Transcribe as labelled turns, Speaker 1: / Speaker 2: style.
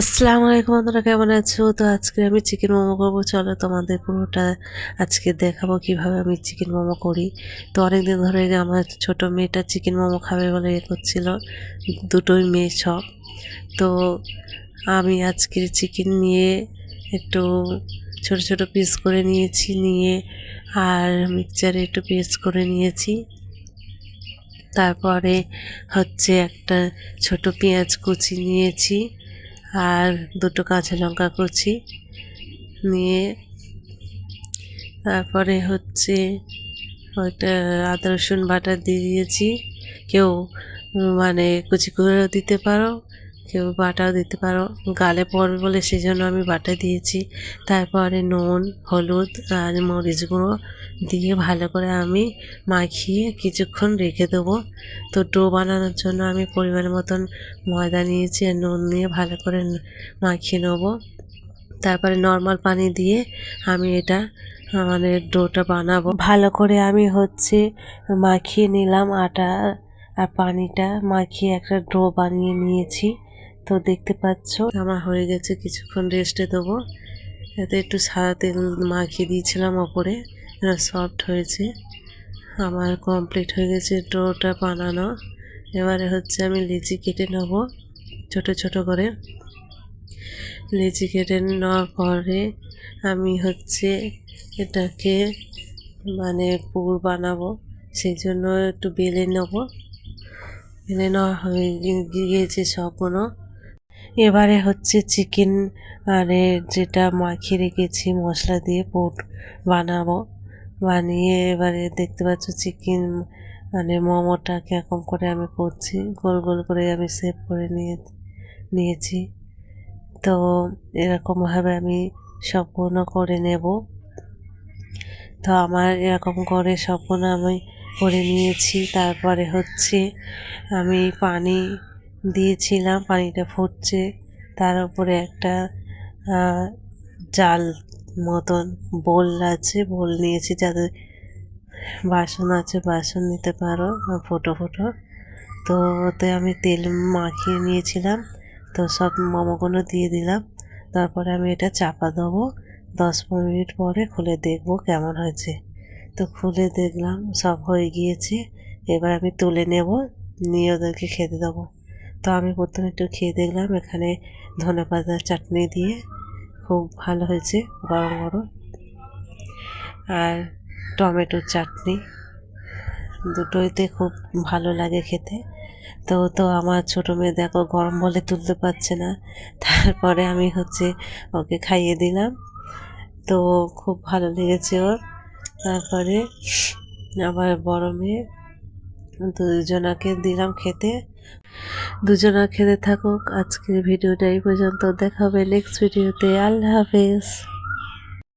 Speaker 1: আসসালামু আলাইকুম বন্ধুরা, কেমন আছো? তো আজকে আমি চিকেন মোমো করব। চলো তোমাদের পুরোটা আজকে দেখাবো কীভাবে আমি চিকেন মোমো করি। তো অনেকদিন ধরে আমার ছোট মেয়েটা চিকেন মোমো খাবে বলে এ করছিল, দুটোই মেয়ে সব। তো আমি আজকে চিকেন নিয়ে একটু ছোট ছোট পিস করে নিয়েছি, নিয়ে আর মিক্সচারে একটু পেস্ট করে নিয়েছি। তারপরে হচ্ছে একটা ছোট পেঁয়াজ কুচি নিয়েছি। আর দুটো কাঁচা লঙ্কা কুচি নিয়ে তারপরে হচ্ছে ওইটা আদা রসুন বাটা দিয়ে দিয়েছি। কেউ মানে কুচি করেও দিতে পারো। কেউ বাটাও দিতে পারো। গালে পড়বে বলে সেই জন্য আমি বাটা দিয়েছি। তারপরে নুন, হলুদ আর মরিচ গুঁড়ো দিয়ে ভালো করে আমি মাখিয়ে কিছুক্ষণ রেখে দেবো। তো ডো বানানোর জন্য আমি পরিমাণ মতন ময়দা নিয়েছি আর নুন নিয়ে ভালো করে মাখিয়ে নেব। তারপরে নর্মাল পানি দিয়ে আমি এটা মানে ডোটা বানাবো। ভালো করে আমি হচ্ছে মাখিয়ে নিলাম আটা আর পানিটা। মাখিয়ে একটা ডো বানিয়ে নিয়েছি। তো দেখতে পাচ্ছ আমার হয়ে গেছে, কিছুক্ষণ রেস্টে দেবো। এতে একটু সাদা তেল মাখিয়ে দিয়েছিলাম ওপরে সফট হয়েছে। আমার কমপ্লিট হয়ে গেছে ডোটা বানানো। এবারে হচ্ছে আমি লিচি কেটে নেব, ছোট ছোট করে। লিচি কেটে নেওয়ার পরে আমি হচ্ছে এটাকে মানে পুর বানাবো, সেই জন্য একটু বেলে নেব। বেলে নেওয়া হয়ে গিয়েছে সবগুলো। এবারে হচ্ছে চিকেন আরে যেটা মাখিয়ে রেখেছি, মশলা দিয়ে পুর বানাবো। বানিয়ে এবারে দেখতে পাচ্ছ চিকেন মানে মোমোটা কীরকম করে আমি করছি, গোল গোল করে আমি সেভ করে নিয়ে, নিয়েছি। তো এরকমভাবে আমি সম্পূর্ণ করে নেব। তো আমার এরকম করে সম্পূর্ণ আমি করে নিয়েছি। তারপরে হচ্ছে আমি পানি দিয়েছিলাম, পানিটা ফুটছে। তার উপরে একটা জাল মতন বোল আছে, বোল নিয়েছি যাদের বাসন আছে, বাসন নিতে পারো ফোটো ফোটো। তো ওতে আমি তেল মাখিয়ে নিয়েছিলাম, তো সব মোমোগুলো দিয়ে দিলাম। তারপরে আমি এটা চাপা দেবো। দশ পনেরো মিনিট পরে খুলে দেখব কেমন হয়েছে। তো খুলে দেখলাম, সব হয়ে গিয়েছে। এবার আমি তুলে নেব, নিয়ে ওদেরকে খেতে দেবো। তো আমি প্রথমে একটু খেয়ে দেখলাম, এখানে ধনে পাতার চাটনি দিয়ে খুব ভালো হয়েছে, গরম গরম। আর টমেটোর চাটনি, দুটোইতে খুব ভালো লাগে খেতে। তো তো আমার ছোটো মেয়ে দেখো গরম বলে তুলতে পারছে না। তারপরে আমি হচ্ছে ওকে খাইয়ে দিলাম। তো খুব ভালো লেগেছে ওর। তারপরে আমার বড় মেয়ে দুজনাকে দিলাম খেতে। দুজনা খেতে থাকুক। আজকের ভিডিওটা এই পর্যন্ত। দেখা হবে নেক্সট ভিডিওতে আল্লাহ হাফেজ।